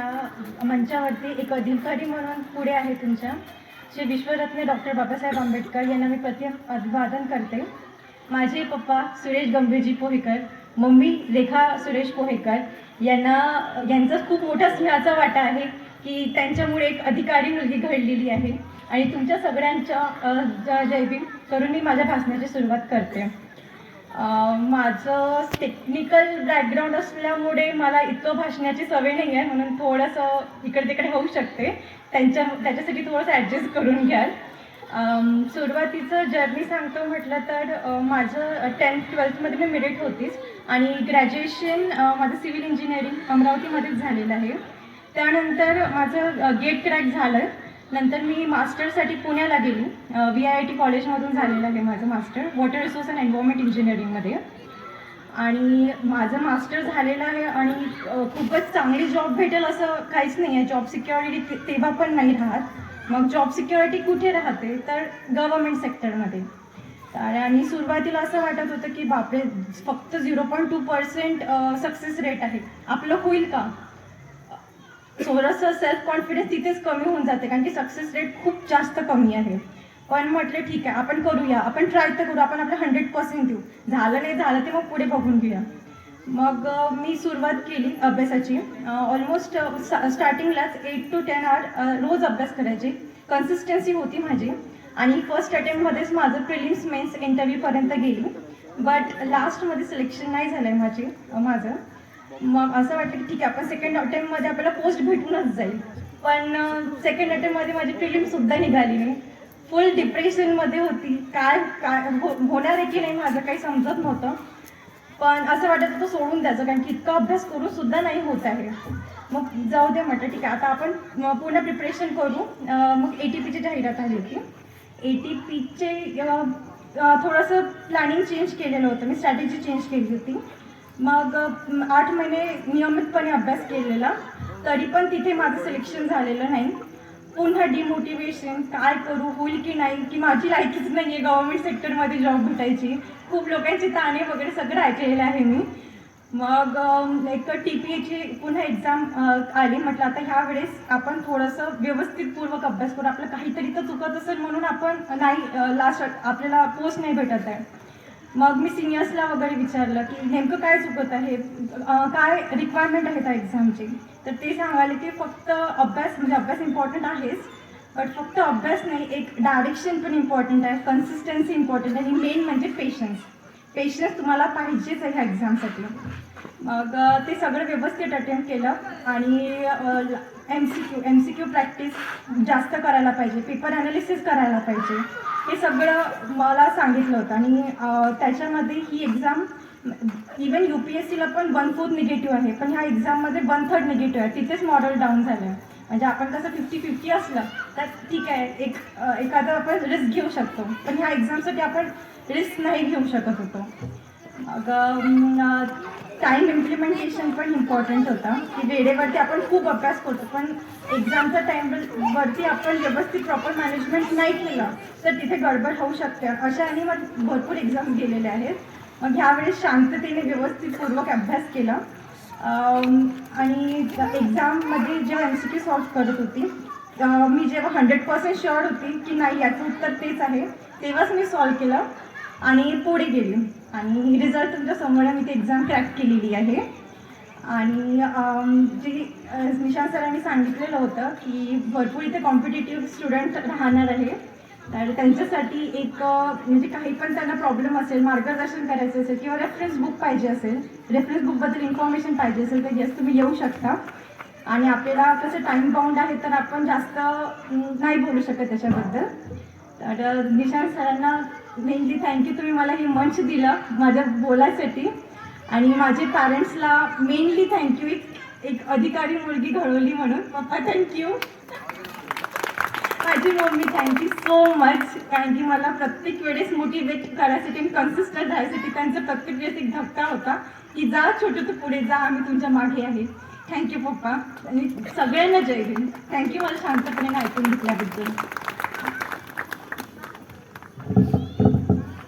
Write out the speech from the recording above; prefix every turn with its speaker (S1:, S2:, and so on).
S1: ह्या मंचावरती एक अधिकारी म्हणून पुढे आहे तुमच्या श्री विश्वरत्न डॉक्टर बाबासाहेब आंबेडकर यांना मी प्रथम अभिवादन करते. माझे पप्पा सुरेश गंभीरजी पोहेकर मम्मी रेखा सुरेश पोहेकर यांना यांचा खूप मोठा स्नेहाचा वाटा आहे की त्यांच्यामुळे एक अधिकारी मुलगी घडलेली आहे. आणि तुमच्या सगळ्यांच्या अ, जय भीम करून मी माझ्या भाषणाची सुरुवात करते. माझं टेक्निकल बॅकग्राऊंड असल्यामुळे मला इतकं भाषणाची सवय नाही आहे म्हणून थोडंसं इकडे तिकडे होऊ शकते. त्यांच्या त्याच्यासाठी थोडंसं ॲडजस्ट करून घ्याल. सुरुवातीचं जर्नी सांगतो म्हटलं तर माझं टेन्थ ट्वेल्थमध्ये मी मिरिट होतीच आणि ग्रॅज्युएशन माझं सिव्हिल इंजिनिअरिंग अमरावतीमध्येच झालेलं आहे. त्यानंतर माझं गेट क्रॅक झालं. नंतर मी मास्टरसाठी पुण्याला गेली. व्ही आय आय टी कॉलेजमधून झालेलं आहे माझं master water resource and environment इंजिनिअरिंगमध्ये. आणि माझं मास्टर झालेलं आहे आणि खूपच चांगली जॉब भेटेल असं काहीच नाही आहे. जॉब सिक्युरिटी तेव्हा पण नाही राहत. मग जॉब सिक्युरिटी कुठे राहते? तर गव्हर्मेंट सेक्टरमध्ये. तर आणि सुरुवातीला असं वाटत होतं की बापरे फक्त zero point two percent success rate आहे. आपलं होईल का? थोडंसं सेल्फ कॉन्फिडन्स तिथेच कमी होऊन जाते कारण की सक्सेस रेट खूप जास्त कमी आहे. पण म्हटलं ठीक आहे आपण करूया. आपण ट्राय तर करू आपण आपलं हंड्रेड पर्सेंट देऊ. झालं नाही झालं ते मग पुढे बघून घेऊया. मग मी सुरुवात केली अभ्यासाची. ऑलमोस्ट स्टार्टिंगलाच एट टू टेन आवर रोज अभ्यास करायचे. कन्सिस्टन्सी होती माझी. आणि फर्स्ट अटेम्प्टमध्येच माझं प्रिलिम्स मेन्स इंटरव्ह्यूपर्यंत गेली. बट लास्टमध्ये सिलेक्शन नाही झालं आहे माझी माझं. मग असं वाटतं की ठीक आहे आपण सेकंड अटेम्प्टमध्ये आपल्याला पोस्ट भेटूनच जाईल. पण सेकंड अटेम्प्टमध्ये माझी फिलिमसुद्धा निघाली नाही. फुल डिप्रेशनमध्ये होती. काय काय हो- होणार आहे की नाही माझं काही समजत नव्हतं. पण असं वाटत होतं सोडून द्यायचं कारण की इतका अभ्यास करून सुद्धा नाही होत आहे. मग जाऊ दे म्हटलं ठीक आहे आता आपण पूर्ण प्रिपरेशन करू. मग ए टी पीची जाहिरात आली होती. ए टी पीचे थोडंसं प्लॅनिंग चेंज केलेलं होतं. मी स्ट्रॅटेजी चेंज केली होती. मग आठ महिने नियमितपणे अभ्यास केलेला तरी पण तिथे माझं सिलेक्शन झालेलं नाही. पुन्हा डिमोटिवेशन काय करू होईल की नाही की माझी लायकीच नाही आहे गव्हर्मेंट सेक्टरमध्ये जॉब भेटायची. खूप लोकांचे ताणे वगैरे सगळं ऐकलेलं आहे मी. मग एक टी पी एची पुन्हा एक्झाम आली. म्हटलं आता ह्या वेळेस आपण थोडंसं व्यवस्थितपूर्वक अभ्यास करू. आपलं काहीतरी तर चुकत असेल म्हणून आपण नाही लास्ट आपल्याला पोस्ट नाही भेटत आहे. मग मी सिनियर्सला वगैरे विचारलं की नेमकं काय चुकत आहे? काय रिक्वायरमेंट आहे त्या एक्झामची तर ते सांगाले की फक्त अभ्यास म्हणजे अभ्यास इम्पॉर्टंट आहेच बट फक्त अभ्यास नाही एक डायरेक्शन पण इम्पॉर्टंट आहे कन्सिस्टन्सी इम्पॉर्टंट आहे आणि मेन म्हणजे पेशन्स पेशन्स तुम्हाला पाहिजेच आहे ह्या एक्झामसाठी मग ते सगळं व्यवस्थित अटेम्प्ट केलं आणि M C Q M C Q practice जास्त करायला पाहिजे पेपर ॲनालिसिस करायला पाहिजे. हे सगळं मला सांगितलं होतं. आणि त्याच्यामध्ये ही exam even U P S सीला पण वन फोर्थ निगेटिव्ह आहे. पण ह्या एक्झाममध्ये वन थर्ड निगेटिव्ह आहे. तिथेच मॉडल डाऊन झालं आहे म्हणजे आपण कसं फिफ्टी फिफ्टी असलं तर ठीक आहे. एक एखादं आपण रिस्क घेऊ शकतो. पण ह्या एक्झामसाठी आपण रिस्क नाही घेऊ शकत होतो. मग टाईम इम्प्लिमेंटेशन पण इम्पॉर्टंट होतं. की वेळेवरती आपण खूप अभ्यास करतो. पण एक्झामचा टाईम वरती आपण व्यवस्थित प्रॉपर मॅनेजमेंट नाही केलं तर तिथे गडबड होऊ शकते. अशा आणि मग भरपूर एक्झाम गेलेले आहेत. मग ह्यावेळेस शांततेने व्यवस्थितपूर्वक अभ्यास केला. आणि एक्झाममध्ये जेव्हा एम सी क्यू सॉल्व करत होती मी जेव्हा हंड्रेड पर्सेंट शुअर होती की नाही याचं उत्तर तेच आहे तेव्हाच मी सॉल्व केलं आणि पुढे गेली. आणि रिझल्ट तुमच्यासमोर मी ती एक्झाम क्रॅक केलेली आहे. आणि जे जी निशांत सरांनी सांगितलेलं होतं की भरपूर इथे कॉम्पिटेटिव्ह स्टुडंट राहणार आहे. तर त्यांच्यासाठी एक म्हणजे काही पण त्यांना प्रॉब्लेम असेल मार्गदर्शन करायचं असेल किंवा रेफरन्स बुक पाहिजे असेल रेफरन्स बुकबद्दल इन्फॉर्मेशन पाहिजे असेल तर येस तुम्ही येऊ शकता. आणि आपल्याला कसं टाईम बाउंड आहे तर आपण जास्त नाही बोलू शकत त्याच्याबद्दल. तर निशांत सरांना मेनली थँक्यू तुम्ही मला हे मंच दिलं माझ्या बोलायसाठी. आणि माझे पॅरेंट्सला मेनली थँक्यू एक एक अधिकारी मुलगी घडवली म्हणून. पप्पा थँक्यू माझी मम्मी थँक्यू सो मच कारण की मला प्रत्येक वेळेस मोटिवेट करायसाठी आणि कन्सिस्टंट राहायसाठी त्यांचा प्रत्येक वेळेस एक धक्का होता की जा छोटं तू पुढे जा आम्ही तुमच्या मागे आहे. थँक्यू पप्पा. आणि सगळ्यांना जय हिंद. थँक्यू मला शांतपणे ऐकून घेतल्याबद्दल.